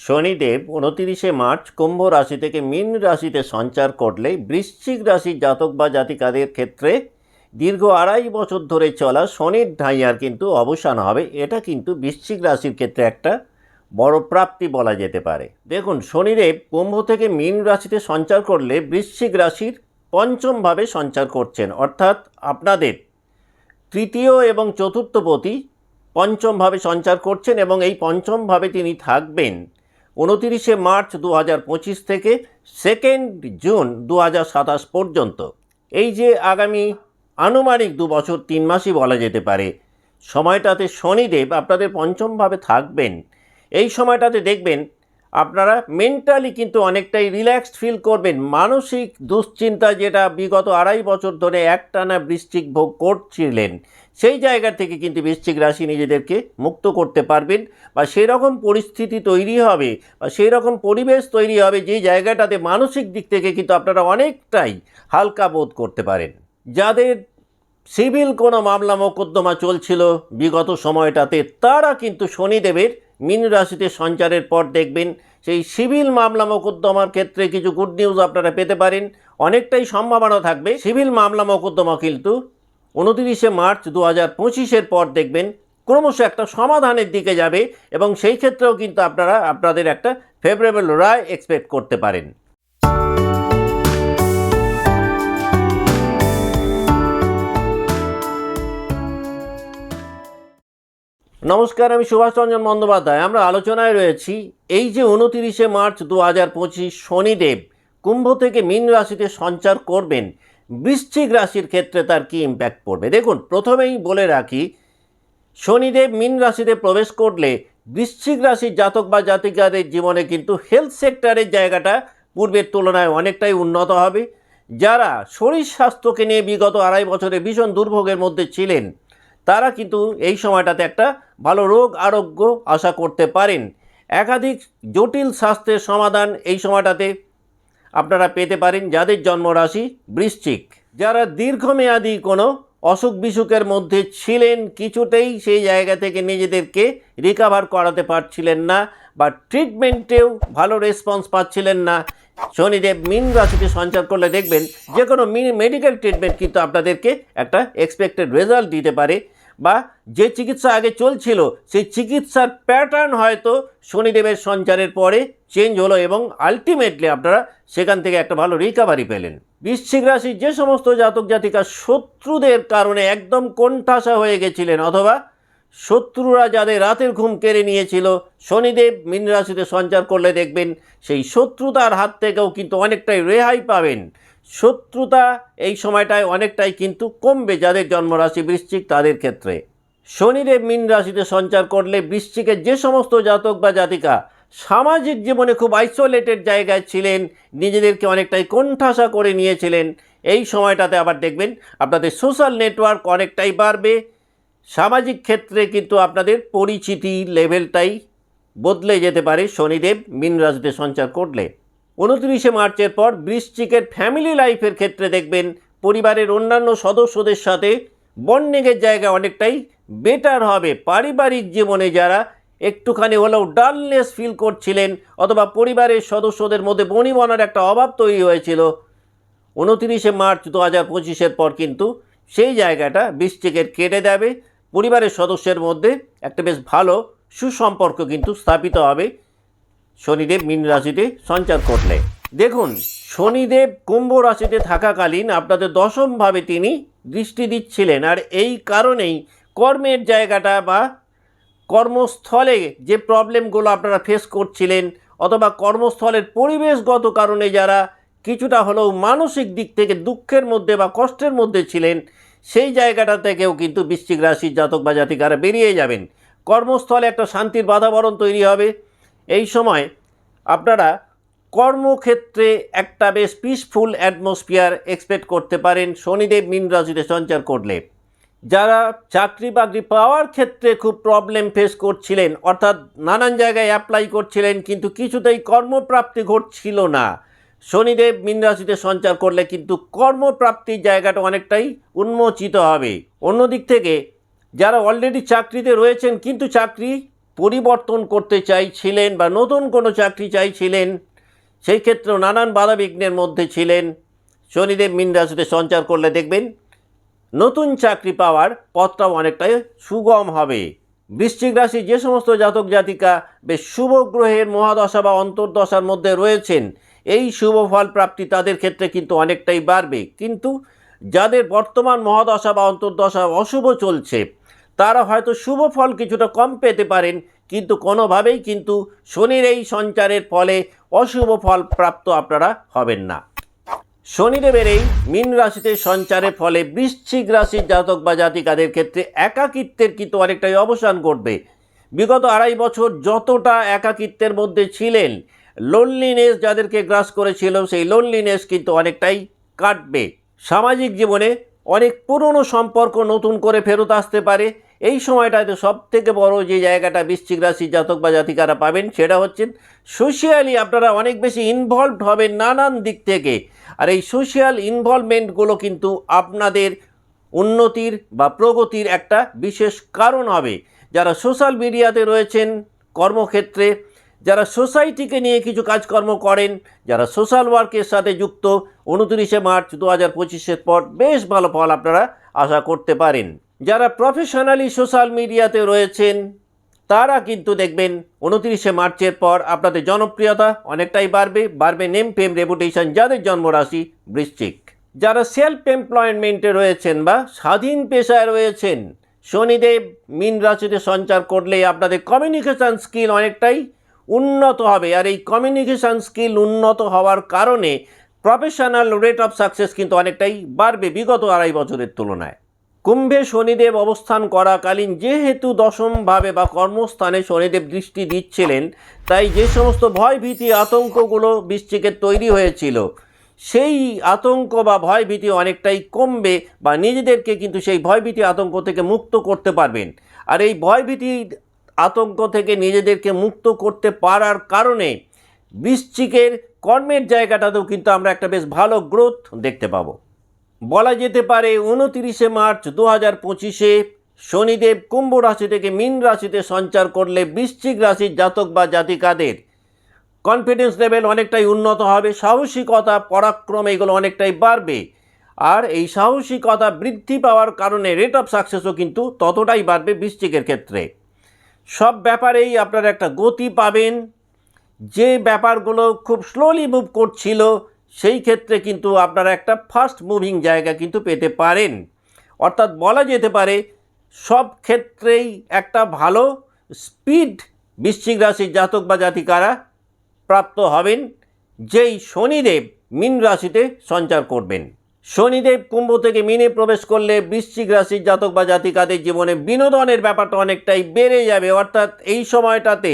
Shanidev উনতিরিশে March কুম্ভ রাশি থেকে মীন রাশিতে সঞ্চার করলে বৃশ্চিক রাশির জাতক বা জাতিকাদের ক্ষেত্রে দীর্ঘ আড়াই বছর ধরে চলা শনির ঢাইয়ার কিন্তু অবসান হবে। এটা কিন্তু বৃশ্চিক রাশির ক্ষেত্রে একটা বড় প্রাপ্তি বলা যেতে পারে। দেখুন, শনিদেব কুম্ভ থেকে মীন রাশিতে সঞ্চার করলে বৃশ্চিক রাশির পঞ্চমভাবে সঞ্চার করছেন। অর্থাৎ আপনাদের তৃতীয় এবং চতুর্থপতি পঞ্চমভাবে সঞ্চার করছেন এবং এই পঞ্চমভাবে তিনি থাকবেন। উনতিরিশে মার্চ দু হাজার পঁচিশ থেকে সেকেন্ড জুন দু হাজার সাতাশ পর্যন্ত। এই যে আগামী আনুমানিক দু বছর, তিন মাসই বলা যেতে পারে। সময়টাতে শনিদেব আপনাদের পঞ্চমভাবে থাকবেন। এই সময়টাতে দেখবেন আপনারা মেন্টালি কিন্তু অনেকটাই রিল্যাক্সড ফিল করবেন। মানসিক দুশ্চিন্তা যেটা বিগত আড়াই বছর ধরে একটানা বৃশ্চিক ভোগ করছিলেন। সেই জায়গা থেকে কিন্তু বৃশ্চিক রাশি নিজেদেরকে মুক্ত করতে পারবেন বা সেই রকম পরিস্থিতি তৈরি হবে বা সেই রকম পরিবেশ তৈরি হবে যে জায়গাটাতে মানসিক দিক থেকে কিন্তু আপনারা অনেকটাই হালকা বোধ করতে পারেন। যাদের সিভিল কোনো মামলা মোকদ্দমা চলছিল বিগত সময়টাতে, তারা কিন্তু শনিদেবের মীন রাশিতে সঞ্চারের পর দেখবেন সেই সিভিল মামলা মোকদ্দমার ক্ষেত্রে কিছু গুড নিউজ আপনারা পেতে পারেন। অনেকটাই সম্ভাবনা থাকবে। সিভিল মামলা মোকদ্দমা কিন্তু উনতিরিশে মার্চ দু হাজার পঁচিশের পর দেখবেন ক্রমশ একটা সমাধানের দিকে যাবে এবং সেই ক্ষেত্রেও কিন্তু আপনারা, আপনাদের একটা ফেভারেবল রায় এক্সপেক্ট করতে পারেন। নমস্কার, আমি সুভাষরঞ্জন বন্দ্যোপাধ্যায়। আমরা আলোচনায় রয়েছি এই যে উনতিরিশে মার্চ দু হাজার পঁচিশ শনিদেব কুম্ভ থেকে মীন রাশিতে সঞ্চার করবেন বৃশ্চিক রাশির ক্ষেত্রে তার কী ইম্প্যাক্ট পড়বে? দেখুন, প্রথমেই বলে রাখি, শনিদেব মীন রাশিতে প্রবেশ করলে বৃশ্চিক রাশির জাতক বা জাতিকাদের জীবনে কিন্তু হেলথ সেক্টরের জায়গাটা পূর্বের তুলনায় অনেকটাই উন্নত হবে। যারা শরীর স্বাস্থ্যকে নিয়ে বিগত আড়াই বছরে ভীষণ দুর্ভোগের মধ্যে ছিলেন, তারা কিন্তু এই সময়টাতে একটা ভালো রোগ আরোগ্য আশা করতে পারেন। একাধিক জটিল স্বাস্থ্যের সমাধান এই সময়টাতে আপনারা পেতে পারেন যাদের জন্মরাশি বৃশ্চিক। যারা দীর্ঘমেয়াদী কোনো অসুখ বিসুখের মধ্যে ছিলেন, কিছুতেই সেই জায়গা থেকে নিজেদেরকে রিকাভার করাতে পারছিলেন না বা ট্রিটমেন্টেও ভালো রেসপন্স পাচ্ছিলেন না। শনিদেব মিন রাশিতে সঞ্চার করলে দেখবেন যে কোনো মেডিকেল ট্রিটমেন্ট কিন্তু আপনাদেরকে একটা এক্সপেক্টেড রেজাল্ট দিতে পারে। বা যে চিকিৎসা আগে চলছিল, সেই চিকিৎসার প্যাটার্ন হয়তো শনিদেবের সঞ্চারের পরে চেঞ্জ হলো এবং আলটিমেটলি আপনারা সেখান থেকে একটা ভালো রিকাভারি পেলেন। বৃশ্চিক রাশির যে সমস্ত জাতক জাতিকা শত্রুদের কারণে একদম কোণঠাসা হয়ে গেছিলেন, অথবা শত্রুরা যাদের রাতের ঘুম কেড়ে নিয়েছিল, শনিদেব মীন রাশিতে সঞ্চার করলে দেখবেন সেই শত্রুতার হাত থেকেও কিন্তু অনেকটাই রেহাই পাবেন। শত্রুতা এই সময়টায় অনেকটাই কিন্তু কমবে যাদের জন্মরাশি বৃশ্চিক তাদের ক্ষেত্রে। শনিদেব মীন রাশিতে সঞ্চার করলে বৃশ্চিকের যে সমস্ত জাতক বা জাতিকা সামাজিক জীবনে খুব আইসোলেটেড জায়গায় ছিলেন, নিজেদেরকে অনেকটাই কোণঠাসা করে নিয়েছিলেন, এই সময়টাতে আবার দেখবেন আপনাদের সোশ্যাল নেটওয়ার্ক অনেকটাই বাড়বে। সামাজিক ক্ষেত্রে কিন্তু আপনাদের পরিচিতি লেভেলটাই বদলে যেতে পারে শনিদেব মীন রাশিতে সঞ্চার করলে। উনত্রিশে মার্চের পর বৃশ্চিকের ফ্যামিলি লাইফের ক্ষেত্রে দেখবেন পরিবারের অন্যান্য সদস্যদের সাথে বন্ডিংয়ের জায়গা অনেকটাই বেটার হবে। পারিবারিক জীবনে যারা একটুখানি হলেও ডালনেস ফিল করছিলেন অথবা পরিবারের সদস্যদের মধ্যে বনিবনার একটা অভাব তৈরি হয়েছিল, উনতিরিশে মার্চ দু হাজার পঁচিশের পর কিন্তু সেই জায়গাটা বৃশ্চিকের কেটে দেবে পরিবারের সদস্যের মধ্যে একটা বেশ ভালো সুসম্পর্ক কিন্তু স্থাপিত হবে। শনিদেব মীন রাশিতে সঞ্চার করলে। দেখুন, শনিদেব কুম্ভ রাশিতে থাকাকালীন আপনাদের দশমভাবে তিনি দৃষ্টি দিচ্ছিলেন। আর এই কারণেই কর্মের জায়গাটা বা কর্মস্থলে যে প্রবলেমগুলো আপনারা ফেস করছিলেন, অথবা কর্মস্থলের পরিবেশগত কারণে যারা কিছুটা হলেও মানসিক দিক থেকে দুঃখের মধ্যে বা কষ্টের মধ্যে ছিলেন, সেই জায়গাটা থেকেও কিন্তু বৃশ্চিক রাশির জাতক বা জাতিকারা বেরিয়ে যাবেন। কর্মস্থলে একটা শান্তির বাতাবরণ তৈরি হবে। এই সময় আপনারা কর্মক্ষেত্রে একটা বেশ পিসফুল অ্যাটমসফিয়ার এক্সপেক্ট করতে পারেন। শনিদেব, মীন রাশিতে সঞ্চার করলে। যারা চাকরি বাকরি পাওয়ার ক্ষেত্রে খুব প্রবলেম ফেস করছিলেন, অর্থাৎ নানান জায়গায় অ্যাপ্লাই করছিলেন, কিন্তু কিছুতেই কর্মপ্রাপ্তি ঘটছিল না। শনিদেব, মীন রাশিতে সঞ্চার করলে কিন্তু কর্মপ্রাপ্তির জায়গাটা অনেকটাই উন্মোচিত হবে। অন্যদিক থেকে যারা অলরেডি চাকরিতে রয়েছেন, কিন্তু চাকরি পরিবর্তন করতে চাইছিলেন বা নতুন কোনো চাকরি চাইছিলেন, সেই ক্ষেত্রেও নানান বাধাবিঘ্নের মধ্যে ছিলেন। শনিদেব মিন সঞ্চার করলে দেখবেন, নতুন চাকরি পাওয়ার পথটাও অনেকটাই সুগম হবে। বৃশ্চিক রাশি যে সমস্ত জাতক জাতিকা বেশ শুভ গ্রহের মহাদশা বা অন্তর্দশার মধ্যে রয়েছেন, এই শুভ ফল প্রাপ্তি তাদের ক্ষেত্রে কিন্তু অনেকটাই বাড়বে। কিন্তু যাদের বর্তমান মহাদশা বা অন্তর্দশা অশুভ চলছে তারা হয়তো শুভ ফল কিছুটা কম পেতে পারেন, কিন্তু কোনোভাবেই কিন্তু শনির এই সঞ্চারের ফলে অশুভ ফল প্রাপ্ত আপনারা হবেন না। শনিদেবের এই মীন রাশিতে সঞ্চারের ফলে বৃশ্চিক রাশির জাতক বা জাতিকাদের ক্ষেত্রে একাকিত্বের কিন্তু অনেকটাই অবসান ঘটবে। বিগত আড়াই বছর যতটা একাকিত্বের মধ্যে ছিলেন লোনলিনেস যাদেরকে গ্রাস করেছিল, সেই লোনলিনেস কিন্তু অনেকটাই কাটবে। সামাজিক জীবনে অনেক পুরনো সম্পর্ক নতুন করে ফেরত আসতে পারে এই সময়টাতে সব থেকে বড় যে জায়গাটা বৃশ্চিক রাশির জাতক বা জাতিকারা পাবেন, সেটা হচ্ছেন সোশিয়ালি আপনারা অনেক বেশি ইনভলভড হবেন নানান দিক থেকে। আর এই সোশ্যাল ইনভলভমেন্টগুলো কিন্তু আপনাদের উন্নতির বা প্রগতির একটা বিশেষ কারণ হবে। যারা সোশ্যাল মিডিয়াতে রয়েছেন কর্মক্ষেত্রে, যারা সোসাইটিকে নিয়ে কিছু কাজকর্ম করেন, যারা সোশ্যাল ওয়ার্কের সাথে যুক্ত, উনত্রিশে মার্চ দু হাজার পঁচিশের পর বেশ ভালো ফল আপনারা আশা করতে পারেন। যারা প্রফেশনালি সোশ্যাল মিডিয়াতে রয়েছেন, তারা কিন্তু দেখবেন উনত্রিশে মার্চের পর আপনাদের জনপ্রিয়তা অনেকটাই বাড়বে বাড়বে নেম ফেম রেপুটেশন যাদের জন্মরাশি বৃশ্চিক। যারা সেলফ এমপ্লয়মেন্টে রয়েছেন বা স্বাধীন পেশায় রয়েছেন, শনিদেব মিন রাশিতে সঞ্চার করলে আপনাদের কমিউনিকেশান স্কিল অনেকটাই উন্নত হবে। আর এই কমিউনিকেশান স্কিল উন্নত হওয়ার কারণে প্রফেশনাল রেট অফ সাকসেস কিন্তু অনেকটাই বাড়বে বিগত আড়াই বছরের তুলনায়। কুম্ভে শনিদেব অবস্থান করাকালীন যেহেতু দশমভাবে বা কর্মস্থানে শনিদেব দৃষ্টি দিচ্ছিলেন, তাই যে সমস্ত ভয়ভীতি আতঙ্কগুলো বৃশ্চিকের তৈরি হয়েছিল, সেই আতঙ্ক বা ভয়ভীতি অনেকটাই কমবে বা নিজেদেরকে কিন্তু সেই ভয়ভীতি আতঙ্ক থেকে মুক্ত করতে পারবেন। আর এই ভয়ভীতি আতঙ্ক থেকে নিজেদেরকে মুক্ত করতে পারার কারণে বৃশ্চিকের কর্মের জায়গাটাতেও কিন্তু আমরা একটা বেশ ভালো গ্রোথ দেখতে পাবো। বলা যেতে পারে উনতিরিশে মার্চ দু হাজার পঁচিশে শনিদেব কুম্ভ রাশি থেকে মীন রাশিতে সঞ্চার করলে বৃশ্চিক রাশির জাতক বা জাতিকাদের কনফিডেন্স লেভেল অনেকটাই উন্নত হবে, সাহসিকতা, পরাক্রম এগুলো অনেকটাই বাড়বে। আর এই সাহসিকতা বৃদ্ধি পাওয়ার কারণে রেট অফ সাকসেসও কিন্তু ততটাই বাড়বে বৃশ্চিকের ক্ষেত্রে। সব ব্যাপারেই আপনারা একটা গতি পাবেন। যে ব্যাপারগুলো খুব স্লোলি মুভ করছিল সেই ক্ষেত্রে কিন্তু আপনারা একটা ফাস্ট মুভিং জায়গা কিন্তু পেতে পারেন। অর্থাৎ বলা যেতে পারে, সব ক্ষেত্রেই একটা ভালো স্পিড বৃশ্চিক রাশির জাতক বা জাতিকারা প্রাপ্ত হবেন, যেই শনিদেব মীন রাশিতে সঞ্চার করবেন। শনিদেব কুম্ভ থেকে মিনে প্রবেশ করলে বৃশ্চিক রাশির জাতক বা জাতিকাদের জীবনে বিনোদনের ব্যাপারটা অনেকটাই বেড়ে যাবে। অর্থাৎ এই সময়টাতে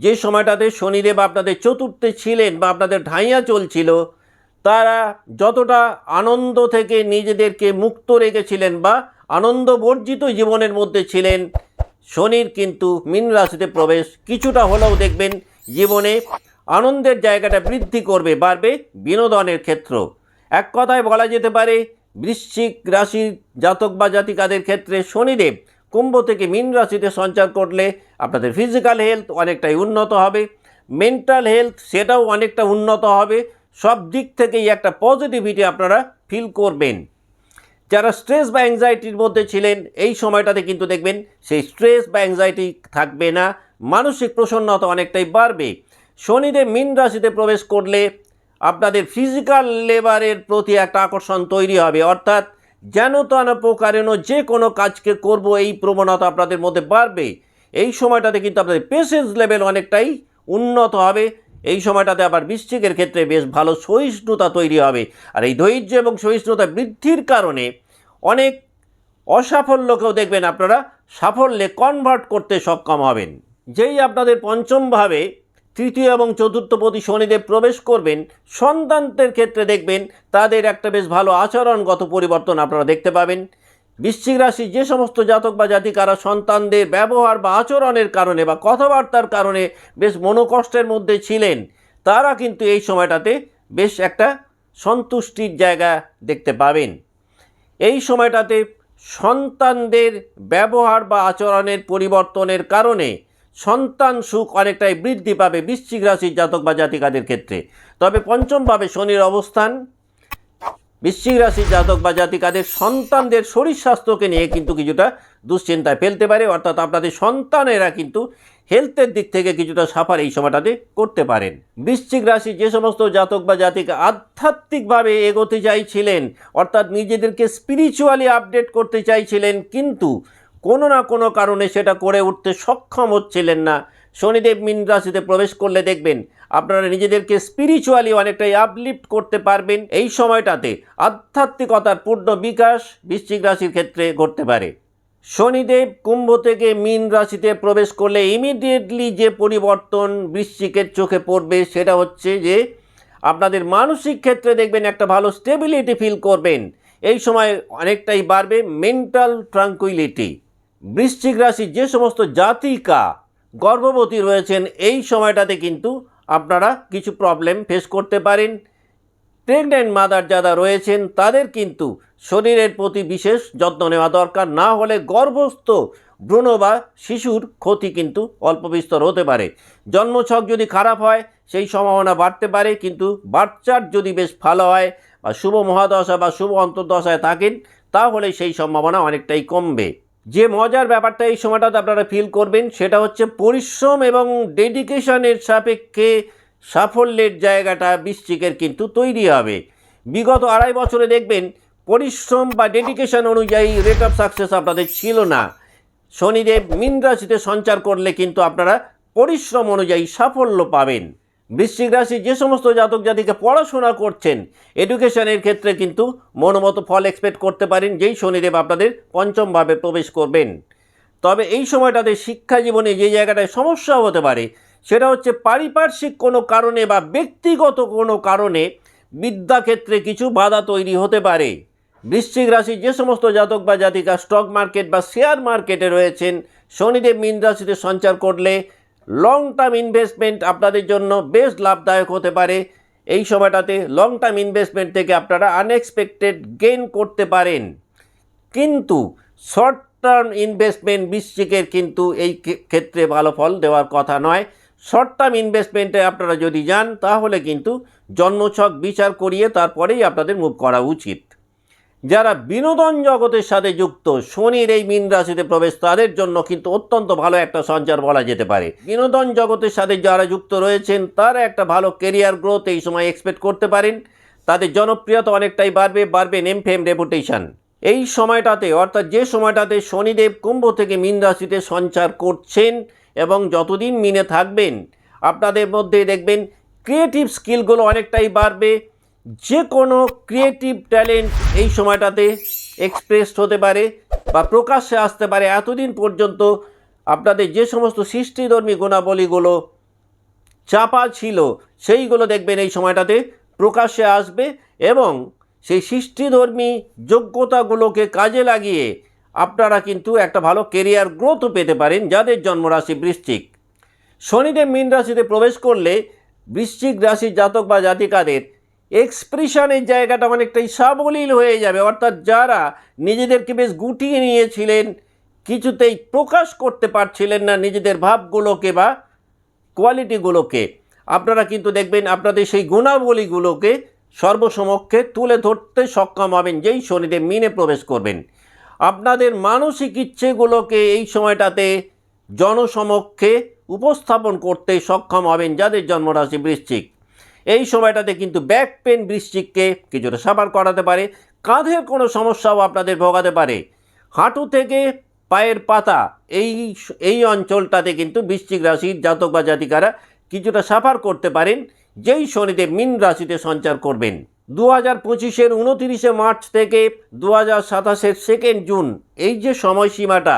যে সময়টাতে শনিদেব আপনাদের চতুর্থে ছিলেন বা আপনাদের ঢাইয়া চলছিল, তারা যতটা আনন্দ থেকে নিজেদেরকে মুক্ত রেখেছিলেন বা আনন্দ বর্জিত জীবনের মধ্যে ছিলেন, শনির কিন্তু মীন রাশিতে প্রবেশ কিছুটা হলেও দেখবেন জীবনে আনন্দের জায়গাটা বৃদ্ধি করবে, বাড়বে বিনোদনের ক্ষেত্র। এক কথায় বলা যেতে পারে, বৃশ্চিক রাশির জাতক বা জাতিকাদের ক্ষেত্রে শনিদেব কুম্ভ থেকে মীন রাশিতে সঞ্চার করলে আপনাদের ফিজিক্যাল হেলথ অনেকটাই উন্নত হবে। মেন্টাল হেলথ সেটাও অনেকটা উন্নত হবে। সব দিক থেকেই একটা পজিটিভিটি আপনারা ফিল করবেন। যারা স্ট্রেস বা অ্যাংজাইটির মধ্যে ছিলেন, এই সময়টাতে কিন্তু দেখবেন সেই স্ট্রেস বা অ্যাংজাইটি থাকবে না। মানসিক প্রসন্নতা অনেকটাই বাড়বে। শনিদেব মীন রাশিতে প্রবেশ করলে আপনাদের ফিজিক্যাল লেবারের প্রতি একটা আকর্ষণ তৈরি হবে। অর্থাৎ যেন তেন প্রকারেণ যে কোনো কাজকে করব, এই প্রবণতা আপনাদের মধ্যে বাড়বে। এই সময়টাতে কিন্তু আপনাদের পেশেন্স লেভেল অনেকটাই উন্নত হবে। এই সময়টাতে আবার বৃশ্চিকের ক্ষেত্রে বেশ ভালো সহিষ্ণুতা তৈরি হবে। আর এই ধৈর্য এবং সহিষ্ণুতা বৃদ্ধির কারণে অনেক অসাফল্যকেও দেখবেন আপনারা সাফল্যে কনভার্ট করতে সক্ষম হবেন। যেই আপনাদের পঞ্চমভাবে তৃতীয় এবং চতুর্থপতি শনিদেব প্রবেশ করবেন। সন্তানদের ক্ষেত্রে দেখবেন তাদের একটা বেশ ভালো আচরণগত পরিবর্তন আপনারা দেখতে পাবেন। বৃশ্চিক রাশি যে সমস্ত জাতক বা জাতিকারা সন্তানদের ব্যবহার বা আচরণের কারণে বা কথাবার্তার কারণে বেশ মনোকষ্টের মধ্যে ছিলেন, তারা কিন্তু এই সময়টাতে বেশ একটা সন্তুষ্টির জায়গা দেখতে পাবেন। এই সময়টাতে সন্তানদের ব্যবহার বা আচরণের পরিবর্তনের কারণে সন্তান সুখ অনেকটাই বৃদ্ধি পাবে বৃশ্চিক রাশির জাতক বা জাতিকাদের ক্ষেত্রে। তবে পঞ্চমভাবে শনির অবস্থান। বৃশ্চিক রাশির জাতক বা জাতিকাদের সন্তানদের শরীর স্বাস্থ্যকে নিয়ে কিন্তু কিছুটা দুশ্চিন্তায় ফেলতে পারে, অর্থাৎ আপনাদের সন্তানেরা কিন্তু হেলথের দিক থেকে কিছুটা সাফার এই সময়টাতে করতে পারেন। বৃশ্চিক রাশি যে সমস্ত জাতক বা জাতিকা আধ্যাত্মিকভাবে এগোতে চাইছিলেন, অর্থাৎ নিজেদেরকে স্পিরিচুয়ালি আপডেট করতে চাইছিলেন, কিন্তু কোনো না কোনো কারণে সেটা করে উঠতে সক্ষম হচ্ছিলেন না। শনিদেব মিন রাশিতে প্রবেশ করলে দেখবেন আপনারা নিজেদেরকে স্পিরিচুয়ালি অনেকটাই আপলিফট করতে পারবেন এই সময়টাতে। আধ্যাত্মিকতার পূর্ণ বিকাশ বৃশ্চিক রাশির ক্ষেত্রে ঘটতে পারে। শনিদেব কুম্ভ থেকে মীন রাশিতে প্রবেশ করলে ইমিডিয়েটলি যে পরিবর্তন বৃশ্চিকের চোখে পড়বে সেটা হচ্ছে যে আপনাদের মানসিক ক্ষেত্রে দেখবেন একটা ভালো স্টেবিলিটি ফিল করবেন। এই সময় অনেকটাই বাড়বে মেন্টাল ট্রাঙ্কুইলিটি বৃশ্চিক রাশি যে সমস্ত জাতিকা গর্ভবতী রয়েছেন, এই সময়টাতে কিন্তু আপনারা কিছু প্রবলেম ফেস করতে পারেন। প্রেগনেন্ট মাদার যারা রয়েছেন, তাদের কিন্তু শরীরের প্রতি বিশেষ যত্ন নেওয়া দরকার। না হলে গর্ভস্থ ভ্রূণ বা শিশুর ক্ষতি কিন্তু অল্প বিস্তর হতে পারে। জন্মছক যদি খারাপ হয়, সেই সম্ভাবনা বাড়তে পারে, কিন্তু বাচ্চার যদি বেশ ভালো হয় বা শুভ মহাদশা বা শুভ অন্তর্দশায় থাকেন, তাহলে সেই সম্ভাবনা অনেকটাই কমবে। যে মজার ব্যাপারটা এই সময়টাতে আপনারা ফিল করবেন, সেটা হচ্ছে পরিশ্রম এবং ডেডিকেশনের সাপেক্ষে সাফল্যের জায়গাটা বৃশ্চিকের কিন্তু তৈরি হবে। বিগত আড়াই বছরে দেখবেন পরিশ্রম বা ডেডিকেশন অনুযায়ী রেট অফ সাকসেস আপনাদের ছিল না। শনিদেব মীন রাশিতে সঞ্চার করলে কিন্তু আপনারা পরিশ্রম অনুযায়ী সাফল্য পাবেন। বৃশ্চিক রাশি যে সমস্ত জাতক জাতিকে পড়াশোনা করছেন এডুকেশনের ক্ষেত্রে কিন্তু মনোমতো ফল এক্সপেক্ট করতে পারেন, যেই শনিদেব আপনাদের পঞ্চমভাবে প্রবেশ করবেন। তবে এই সময়টাতে শিক্ষা জীবনে যে জায়গাটায় সমস্যা হতে পারে, সেটা হচ্ছে পারিপার্শ্বিক কোনো কারণে বা ব্যক্তিগত কোনো কারণে বিদ্যাক্ষেত্রে কিছু বাধা তৈরি হতে পারে। বৃশ্চিক রাশি যে সমস্ত জাতক বা জাতিকা স্টক মার্কেট বা শেয়ার মার্কেটে রয়েছেন, শনিদেব মীন রাশিতে সঞ্চার করলে লং টার্ম ইনভেস্টমেন্ট আপনাদের জন্য বেশ লাভদায়ক হতে পারে। এই সময়টাতে লং টার্ম ইনভেস্টমেন্ট থেকে আপনারা আনএক্সপেক্টেড গেইন করতে পারেন। কিন্তু শর্ট টার্ম ইনভেস্টমেন্ট বিশ্বিকের কিন্তু এই ক্ষেত্রে ভালো ফল দেওয়ার কথা নয়। শর্ট টার্ম ইনভেস্টমেন্টে আপনারা যদি যান, তাহলে কিন্তু জন্মছক বিচার করিয়ে তারপরেই আপনাদের মুভ করা উচিত। যারা বিনোদন জগতের সাথে যুক্ত, শনির এই মীন রাশিতে প্রবেশ, তাদের জন্য কিন্তু অত্যন্ত ভালো একটা সঞ্চার বলা যেতে পারে। বিনোদন জগতের সাথে যারা যুক্ত রয়েছেন, তারা একটা ভালো কেরিয়ার গ্রোথ এই সময় এক্সপেক্ট করতে পারেন। তাদের জনপ্রিয়তা অনেকটাই বাড়বে বাড়বে নেম ফেম রেপুটেশন এই সময়টাতে, অর্থাৎ যে সময়টাতে শনিদেব কুম্ভ থেকে মীন রাশিতে সঞ্চার করছেন এবং যতদিন মিনে থাকবেন, আপনাদের মধ্যে দেখবেন ক্রিয়েটিভ স্কিলগুলো অনেকটাই বাড়বে। যে কোনো ক্রিয়েটিভ ট্যালেন্ট এই সময়টাতে এক্সপ্রেসড হতে পারে বা প্রকাশ্যে আসতে পারে, এতদিন পর্যন্ত আপনাদের যে সমস্ত সৃষ্টিধর্মী গুণাবলীগুলো চাপা ছিল, সেইগুলো দেখবেন এই সময়টাতে প্রকাশ্যে আসবে এবং সেই সৃষ্টিধর্মী যোগ্যতাগুলোকে কাজে লাগিয়ে আপনারা কিন্তু একটা ভালো কেরিয়ার গ্রোথও পেতে পারেন যাদের জন্মরাশি বৃশ্চিক। শনিদেব মীন রাশিতে প্রবেশ করলে বৃশ্চিক রাশির জাতক বা জাতিকাদের এক্সপ্রেশনের জায়গাটা অনেকটাই সাবলীল হয়ে যাবে। অর্থাৎ যারা নিজেদেরকে বেশ গুটিয়ে নিয়েছিলেন, কিছুতেই প্রকাশ করতে পারছিলেন না নিজেদের ভাবগুলোকে বা কোয়ালিটিগুলোকে। আপনারা কিন্তু দেখবেন আপনাদের সেই গুণাবলীগুলোকে সর্বসমক্ষে তুলে ধরতে সক্ষম হবেন, যেই শনিদেব মিনে প্রবেশ করবেন। আপনাদের মানসিক ইচ্ছেগুলোকে এই সময়টাতে জনসমক্ষে উপস্থাপন করতে সক্ষম হবেন যাদের জন্মরাশি বৃশ্চিক। এই সময়টাতে কিন্তু ব্যাক পেন বৃশ্চিককে কিছুটা সাবার করাতে পারে। কাঁধের কোনো সমস্যাও আপনাদের ভোগাতে পারে। হাঁটু থেকে পায়ের পাতা, এই এই অঞ্চলটাতে কিন্তু বৃশ্চিক রাশির জাতক বা জাতিকারা কিছুটা সাফার করতে পারেন। যেই শনিদেব মিন রাশিতে সঞ্চার করবেন। দু হাজার পঁচিশের উনতিরিশে মার্চ থেকে দু হাজার সাতাশের সেকেন্ড জুন, এই যে সময়সীমাটা,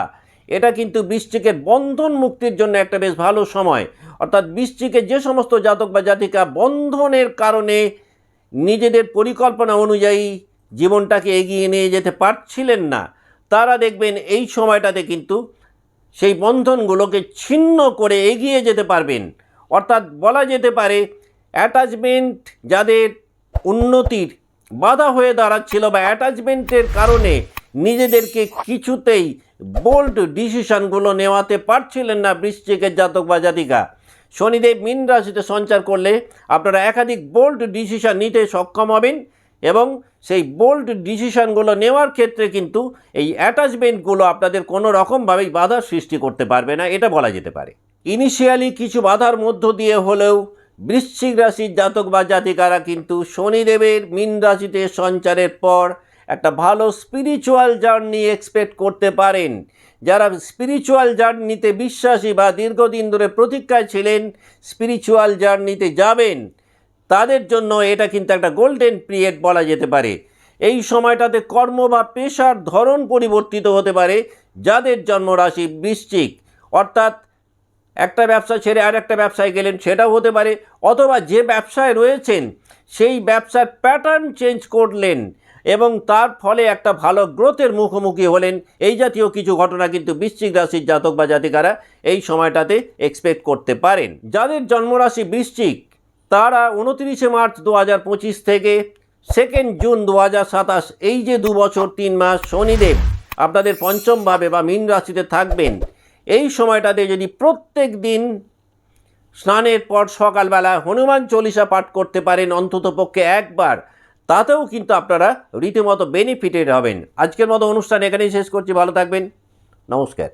এটা কিন্তু বৃশ্চিকের বন্ধন মুক্তির জন্য একটা বেশ ভালো সময়। অর্থাৎ বৃশ্চিকের যে সমস্ত জাতক বা জাতিকা বন্ধনের কারণে নিজেদের পরিকল্পনা অনুযায়ী জীবনটাকে এগিয়ে নিয়ে যেতে পারছিলেন না, তারা দেখবেন এই সময়টাতে কিন্তু সেই বন্ধনগুলোকে ছিন্ন করে এগিয়ে যেতে পারবেন। অর্থাৎ বলা যেতে পারে অ্যাটাচমেন্ট যাদের উন্নতির বাধা হয়ে দাঁড়াচ্ছিল বা অ্যাটাচমেন্টের কারণে নিজেদেরকে কিছুতেই বোল্ড ডিসিশনগুলো নেওয়াতে পারছিলেন না বৃশ্চিকের জাতক বা জাতিকা। শনিদেব মীন রাশিতে সঞ্চার করলে আপনারা একাধিক বোল্ড ডিসিশন নিতে সক্ষম হবেন এবং সেই বোল্ড ডিসিশনগুলো নেওয়ার ক্ষেত্রে কিন্তু এই অ্যাটাচমেন্টগুলো আপনাদের কোনো রকমভাবেই বাধার সৃষ্টি করতে পারবে না, এটা বলা যেতে পারে। ইনিশিয়ালি কিছু বাধার মধ্য দিয়ে হলেও বৃশ্চিক রাশির জাতক বা জাতিকারা কিন্তু শনিদেবের মীন রাশিতে সঞ্চারের পর একটা ভালো স্পিরিচুয়াল জার্নি এক্সপেক্ট করতে পারেন। যারা স্পিরিচুয়াল জার্নিতে বিশ্বাসী বা দীর্ঘদিন ধরে প্রতীক্ষায় ছিলেন স্পিরিচুয়াল জার্নিতে যাবেন, তাদের জন্য এটা কিন্তু একটা গোল্ডেন পিরিয়ড বলা যেতে পারে। এই সময়টাতে কর্ম বা পেশার ধরন পরিবর্তিত হতে পারে, যাদের জন্মরাশি বৃশ্চিক। অর্থাৎ একটা ব্যবসা ছেড়ে আর একটা ব্যবসায় গেলেন, সেটাও হতে পারে। অথবা যে ব্যবসায় রয়েছেন, সেই ব্যবসার প্যাটার্ন চেঞ্জ করলেন। এবং তার ফলে একটা ভালো গ্রোথের মুখোমুখি হলেন। এই জাতীয় কিছু ঘটনা কিন্তু বৃশ্চিক রাশির জাতক বা জাতিকারা এই সময়টাতে এক্সপেক্ট করতে পারেন। যাদের জন্মরাশি বৃশ্চিক, তারা উনত্রিশে মার্চ দু হাজার পঁচিশ থেকে সেকেন্ড জুন দু হাজার সাতাশ, এই যে দু বছর, তিন মাস, শনিদেব আপনাদের পঞ্চমভাবে বা মীন রাশিতে থাকবেন। এই সময়টাতে যদি প্রত্যেক দিন স্নানের পর সকালবেলা হনুমান চল্লিশা পাঠ করতে পারেন অন্তত পক্ষে একবার তাতেও কিন্তু আপনারা রীতিমতো বেনিফিটেড হবেন। আজকের মতো অনুষ্ঠান এখানেই শেষ করছি, ভালো থাকবেন। নমস্কার।